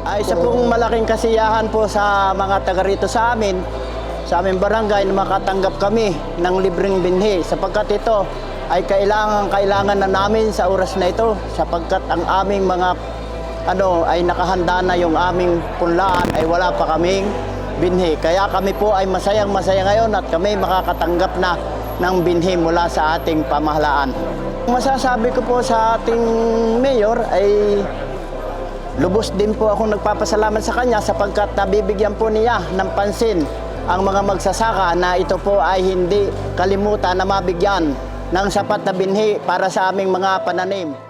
ay isa pong malaking kasiyahan po sa mga taga rito sa amin, sa aming barangay na makatanggap kami ng libreng binhi sapagkat ito ay kailangan kailangan na namin sa oras na ito sapagkat ang aming mga ano ay nakahanda na yung aming punlaan ay wala pa kaming binhi. Kaya kami po ay masayang masaya ngayon at kami makakatanggap na ng binhi mula sa ating pamahalaan. Masasabi ko po sa ating mayor ay Lubos din po akong nagpapasalamat sa kanya sapagkat nabibigyan po niya ng pansin ang mga magsasaka na ito po ay hindi kalimutan na mabigyan ng sapat na binhi para sa aming mga pananim.